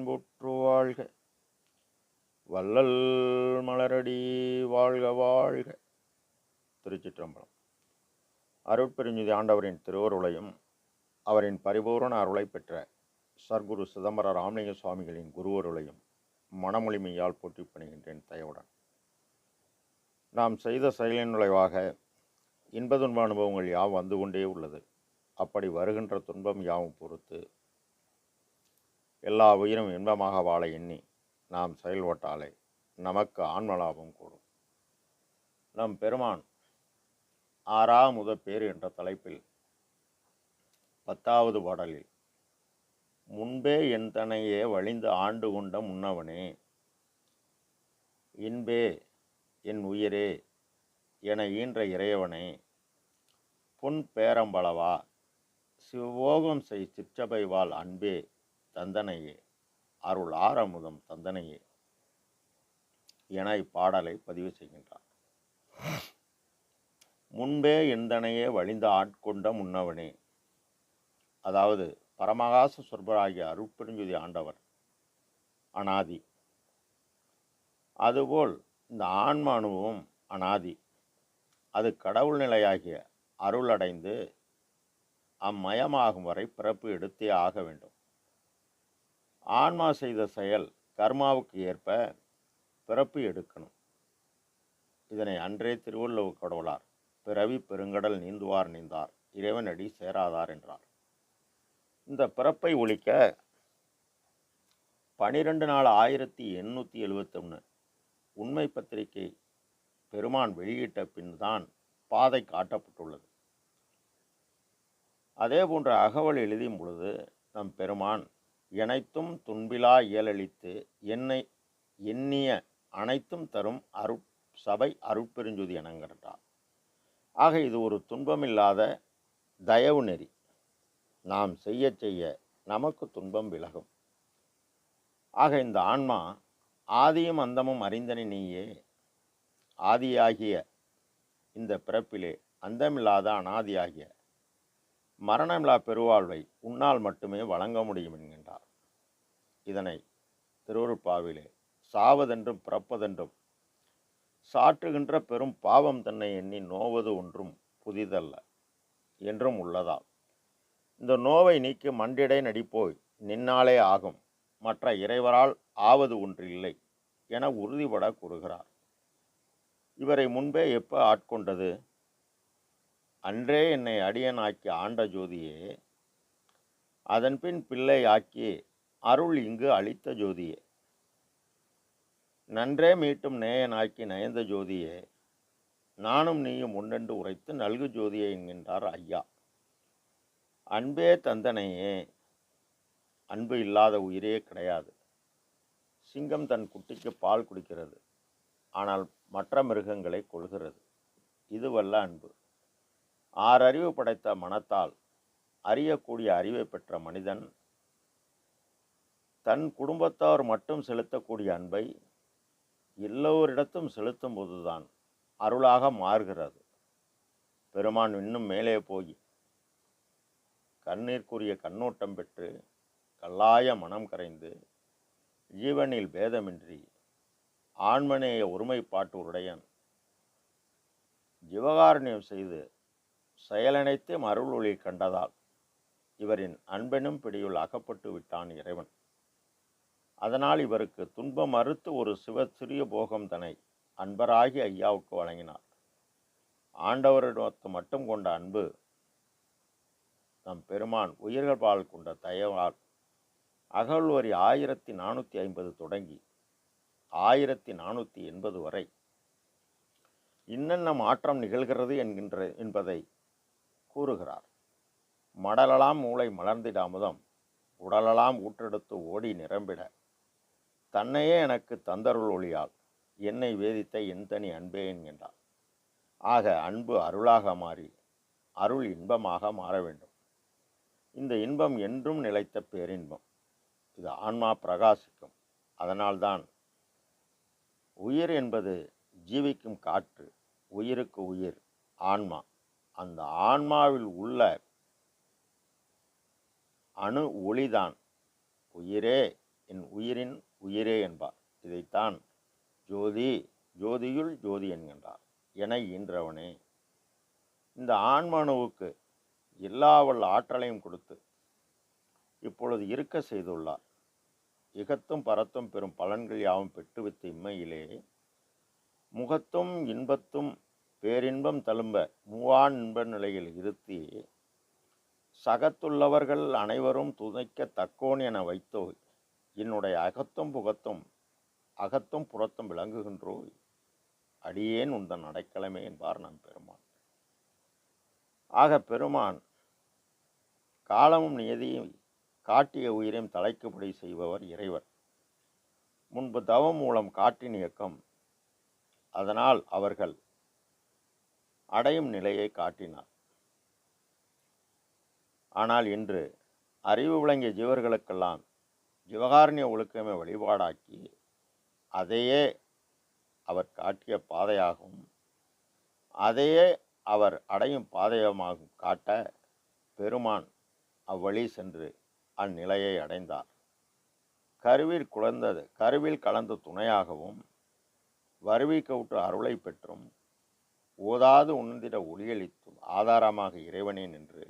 இன்புற்று வாழ்க. வள்ளல் மலரடி வாழ்க வாழ்க. திருச்சிற்றம்பலம். அருட்பெருஞ்சுதி ஆண்டவரின் திருவருளையும் அவரின் பரிபூரண அருளை பெற்ற சர்க்குரு சிதம்பர ராமலிங்க சுவாமிகளின் குருவருளையும் மனமொழிமையால் போற்றி பணிகின்றேன் தயவுடன். நாம் செய்த செயலின் நுழைவாக இன்ப துன்ப அனுபவங்கள் யாவும் வந்து கொண்டே உள்ளது. அப்படி வருகின்ற துன்பம் யாவும் பொறுத்து எல்லா உயிரும் இன்பமாக வாழ எண்ணி நாம் செயல்பட்டாலே நமக்கு ஆன்மலாபம் கூடும். நம் பெருமான் ஆறா முத பேர் என்ற தலைப்பில் பத்தாவது பாடலில் முன்பே என் தனையே வழிந்து ஆண்டு கொண்ட முன்னவனே இன்பே என் உயிரே என ஈன்ற இறையவனே பொன் பேரம்பளவா சிவோகம் செய் சிற்றபைவாள் அன்பே தந்தனையே அருள் ஆரமுதம் தந்தனையே என இப்பாடலை பதிவு செய்கின்றார் முன்பே எந்தனையே வழிந்த ஆட்கொண்ட முன்னவனே அதாவது பரமகாச சொற்பராகிய அருட்பெருஞ்சுதி ஆண்டவர் அனாதி. அதுபோல் இந்த ஆன்ம அனுபவம் அனாதி. அது கடவுள் நிலையாகிய அருள் அடைந்து அம்மயமாகும் வரை பிறப்பு எடுத்தே ஆக வேண்டும். ஆன்மா செய்த செயல் கர்மாவுக்கு ஏற்ப பிறப்பு எடுக்கணும். இதனை அன்றே திருவள்ளுவர் கடவுளார் பிறவி பெருங்கடல் நீந்துவார் நீந்தார் இறைவனடி சேராதார் என்றார். இந்த பிறப்பை ஒழிக்க பனிரெண்டு நாள் ஆயிரத்தி எண்ணூற்றி எழுபத்தொன்று உண்மை பத்திரிகை பெருமான் வெளியிட்ட பின் தான் பாதை காட்டப்பட்டுள்ளது. அதே போன்ற அகவல் எழுதியும் பொழுது நம் பெருமான் எனைத்தும் துன்பிலா இயலளித்து என்னை எண்ணிய அனைத்தும் தரும் அரு சபை அருட்பெருஞ்சுதி எனங்கிறார் ஆக இது ஒரு துன்பமில்லாத தயவு நெறி. நாம் செய்ய செய்ய நமக்கு துன்பம் விலகும். ஆக இந்த ஆன்மா ஆதியும் அந்தமும் அறிந்தனை நீயே. ஆதியாகிய இந்த பிறப்பிலே அந்தமில்லாத அனாதியாகிய மரணமில்லா பெருவாழ்வை உன்னால் மட்டுமே வழங்க முடியும் என்கின்றார். இதனை திருவருட்பாவிலே சாவதென்றும் பிறப்பதென்றும் சாற்றுகின்ற பெரும் பாவம் தன்னை எண்ணி நோவது ஒன்றும் புதிதல்ல என்றும் உள்ளதால் இந்த நோவை நீக்கி மண்டிடை நடிப்போய் நின்னாலே ஆகும் மற்ற இறைவரால் ஆவது ஒன்றில்லை என உறுதிபட கூறுகிறார். இவரை முன்பே எப்போ ஆட்கொண்டது? அன்றே என்னை அடியனாக்கி ஆண்ட ஜோதியே அதன்பின் பிள்ளை ஆக்கி அருள் இங்கு அளித்த ஜோதியே. நன்றே மீட்டும் நேயனாக்கி நயந்த ஜோதியே. நானும் நீயும் உண்டென்று உரைத்து நல்கு ஜோதியே என்கின்றார் ஐயா. அன்பே தந்தனையே அன்பு இல்லாத உயிரே கிடையாது. சிங்கம் தன் குட்டிக்கு பால் குடிக்கிறது ஆனால் மற்ற மிருகங்களை கொள்கிறது. இதுவல்ல அன்பு. ஆறறிவு படைத்த மனத்தால் அறியக்கூடிய அறிவை பெற்ற மனிதன் தன் குடும்பத்தார் மட்டும் செலுத்தக்கூடிய அன்பை எல்லோரிடத்தும் செலுத்தும் போதுதான் அருளாக மாறுகிறது. பெருமான் இன்னும் மேலே போய் கண்ணீர்க்குரிய கண்ணோட்டம் பெற்று கல்லாய மனம் கரைந்து ஜீவனில் பேதமின்றி ஆண்மனேய ஒருமைப்பாட்டுடையன் ஜீவகாரண்யம் செய்து செயலனைத்து மருள் ஒளி கண்டதால் இவரின் அன்பெனும் பிடியுள் அகப்பட்டு விட்டான் இறைவன். அதனால் இவருக்கு துன்பம் மறுத்து ஒரு சிவ சிறிய போகம் தனை அன்பராகி ஐயாவுக்கு வழங்கினார். ஆண்டவரிடத்து மட்டும் கொண்ட அன்பு நம் பெருமான் உயிர்கள் பால் கொண்ட தயவால் அகழ்வரி ஆயிரத்தி நானூற்றி ஐம்பது தொடங்கி ஆயிரத்தி நானூற்றி எண்பது வரை இன்னென்ன மாற்றம் நிகழ்கிறது என்கின்ற என்பதை கூறுகிறார். மடலலாம் மூளை மலர்ந்திட அமுதம் உடலலாம் ஊற்றெடுத்து ஓடி நிரம்பிட தன்னையே எனக்கு தந்தருள் ஒளியால் என்னை வேதித்த என் தனி அன்பே என்கின்றார் ஆக அன்பு அருளாக மாறி அருள் இன்பமாக மாற வேண்டும். இந்த இன்பம் என்றும் நிலைத்த பேரின்பம். இது ஆன்மா பிரகாசிக்கும். அதனால்தான் உயிர் என்பது ஜீவிக்கும் காற்று உயிருக்கு உயிர் ஆன்மா. அந்த ஆன்மாவில் உள்ள அணு ஒளிதான். உயிரே என் உயிரின் உயிரே என்பார் இதைத்தான் ஜோதி ஜோதியுள் ஜோதி என்கின்றார் என ஈன்றவனே. இந்த ஆன்மனுவுக்கு எல்லாவல் ஆற்றலையும் கொடுத்து இப்பொழுது இருக்க செய்துள்ளார். இகத்தும் பரத்தும் பெறும் பலன்கள் யாவும் பெற்றுவித்த இம்மையிலே முகத்தும் இன்பத்தும் பேரின்பம் தழும்ப மூவான் இன்ப நிலையில் இருத்தி சகத்துள்ளவர்கள் அனைவரும் துணைக்க தக்கோன் என வைத்தோ என்னுடைய அகத்தும் புகத்தும் அகத்தும் புறத்தும் விளங்குகின்றோய் அடியேன் உந்தன் அடைக்கலமே என்பார் நம் பெருமான். ஆக பெருமான் காலமும் நியதியும் காட்டிய உயிரையும் தலைக்குப்படி செய்பவர் இறைவர் முன்பு தவம் மூலம் காட்டின் இயக்கம் அதனால் அவர்கள் அடையும் நிலையை காட்டினார். ஆனால் இன்று அறிவு விளங்கிய ஜீவர்களுக்கெல்லாம் ஜீவகாரண்ய ஒழுக்கமே வழிபாடாக்கி அதையே அவர் காட்டிய பாதையாகவும் அதையே அவர் அடையும் பாதையமாகவும் காட்ட பெருமான் அவ்வழி சென்று அந்நிலையை அடைந்தார். கருவில் குழந்தது கருவில் கலந்த துணையாகவும் வருவி கவுற்று அருளை பெற்றும் ஓதாது உணர்ந்திட ஒளியளித்தும் ஆதாரமாக இறைவனே நின்று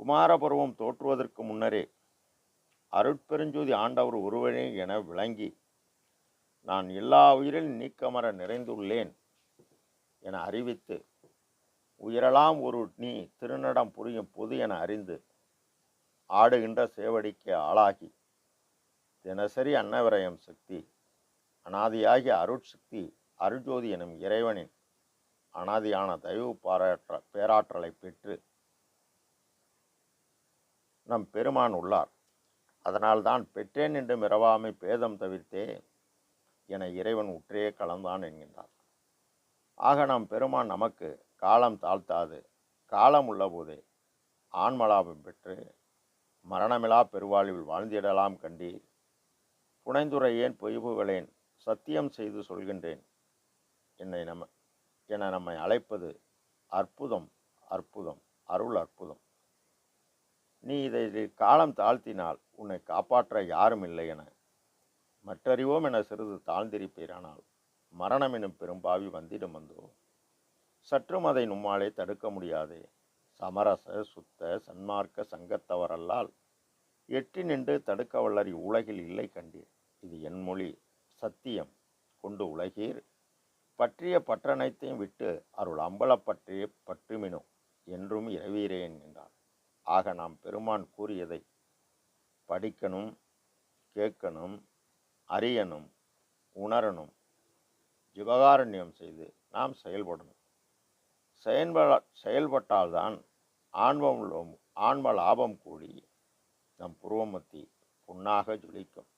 குமாரபருவம் தோற்றுவதற்கு முன்னரே அருட்பெருஞ்சோதி ஆண்டவர் ஒருவனே என விளங்கி நான் எல்லா உயிரில் நீக்கமர நிறைந்துள்ளேன் என அறிவித்து உயிரெல்லாம் ஒரு நீ திருநடம் புரியும் பொது என அறிந்து ஆடுகின்ற சேவடிக்கு ஆளாகி தினசரி அன்னவிரயம் சக்தி அனாதியாகிய அருட்சக்தி அருஜோதி எனும் இறைவனின் அனாதியான தயவு பாராற்ற பேராற்றலை பெற்று நம் பெருமான் உள்ளார். அதனால்தான் பெற்றேன் என்று மிரவாமை பேதம் தவிர்த்தே என இறைவன் உற்றே கலந்தான் என்கின்றார். ஆக நம் பெருமான் நமக்கு காலம் தாழ்த்தாது காலம் உள்ளபோதே ஆன்மலாபம் பெற்று மரணமிலா பெருவாழ்வில் வாழ்ந்திடலாம் கண்டீர் புனைந்துரையேன் பொய்புகளேன் சத்தியம் செய்து சொல்கின்றேன் என்னை நம்ம என நம்மை அழைப்பது அற்புதம் அற்புதம் அருள் அற்புதம். நீ இதை காலம் தாழ்த்தினால் உன்னை காப்பாற்ற யாரும் இல்லை என மற்றறிவோம் என சிறிது தாழ்ந்திருப்பீரானால் மரணம் எனும் பெரும்பாவி வந்திடும் வந்தோ சற்றும் அதை நம்மாலே தடுக்க முடியாதே. சமரச சுத்த சன்மார்க்க சங்கத்தவரல்லால் எட்டி நின்று தடுக்க வல்லர் இவ்வுலகில் இல்லை கண்டீர். இது என் மொழி சத்தியம் கொண்டு உலகீர். பற்றிய பற்றனைத்தையும் விட்டு அருள் அம்பலப்பற்றிய பற்றுமினும் என்றும் இரவீரேன் என்றான். ஆக நாம் பெருமான் கூறியதை படிக்கணும் கேட்கணும் அறியணும் உணரணும் ஜிவகாரண்யம் செய்து நாம் செயல்படணும். செயல்பட செயல்பட்டால்தான் ஆன்மம் ஆன்ம லாபம் கூடி நம் புருவமத்தி புண்ணாக ஜொலிக்கும்.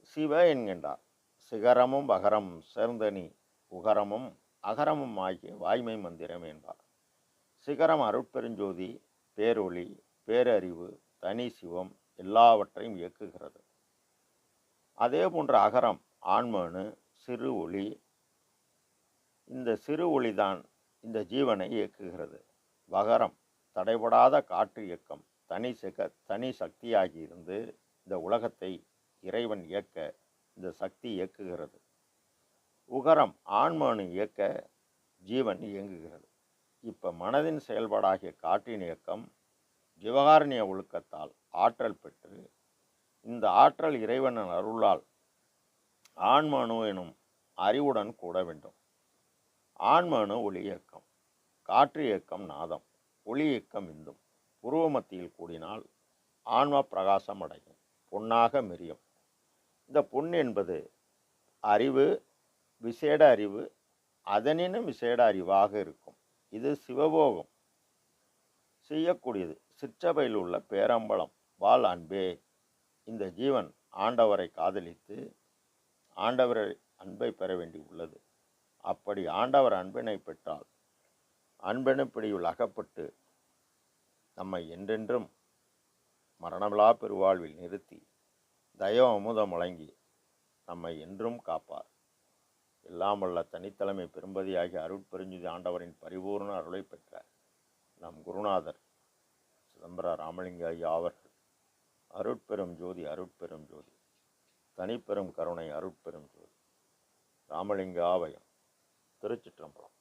சிவ என்கின்றார் சிகரமும் பகரமும் சேர்ந்தனி உகரமும் அகரமும் ஆகிய வாய்மை மந்திரம் என்பார். சிகரம் அருட்பெருஞ்சோதி பேரொளி பேரறிவு தனி சிவம் எல்லாவற்றையும் இயக்குகிறது. அதே போன்ற அகரம் ஆன்மனு சிறு ஒளி இந்த சிறு ஒளிதான் இந்த ஜீவனை இயக்குகிறது. வகரம் தடைபடாத காற்று இயக்கம் தனி சிக தனி சக்தியாகி இருந்து இந்த உலகத்தை இறைவன் இயக்க இந்த சக்தி இயக்குகிறது. உகரம் ஆன்மனு இயக்க ஜீவன் இயங்குகிறது. இப்போ மனதின் செயல்பாடாகிய காற்றின் இயக்கம் ஜீவகாரணிய ஒழுக்கத்தால் ஆற்றல் பெற்று இந்த ஆற்றல் இறைவனின் அருளால் ஆன்மனு எனும் அறிவுடன் கூட வேண்டும். ஆன்மனு ஒளி இயக்கம் காற்று இயக்கம் நாதம் ஒளி இயக்கம் இந்தும். புருவ மத்தியில் கூடினால் ஆன்ம பிரகாசம் அடையும் பொன்னாக மெரியும். இந்த பொன் என்பது அறிவு விசேட அறிவு அதனினும் விசேட அறிவாக இருக்கும். இது சிவபோகம். செய்யக்கூடியது. சிற்றபையில் உள்ள பேரம்பலம் வால் அன்பே. இந்த ஜீவன் ஆண்டவரை காதலித்து ஆண்டவரை அன்பை பெற வேண்டி உள்ளது. அப்படி ஆண்டவர் அன்பினை பெற்றால் அன்பெனும் பிடியுள் அகப்பட்டு நம்மை என்றென்றும் மரணமிலா பெருவாழ்வில் நிறுத்தி தயவு அமுதம் வழங்கி நம்மை என்றும் காப்பார். எல்லாம் வல்ல தனித்தலைமை பெரும்பதியாகிய அருட்பெருஞ்சுதி ஆண்டவரின் பரிபூர்ண அருளை பெற்ற நம் குருநாதர் சிதம்பர ராமலிங்க ஐயா அவர்கள். அருட்பெரும் ஜோதி அருட்பெரும் ஜோதி. தனிப்பெரும் கருணை அருட்பெரும் ஜோதி. ராமலிங்க ஆவயம் திருச்சிற்றம்பலம்.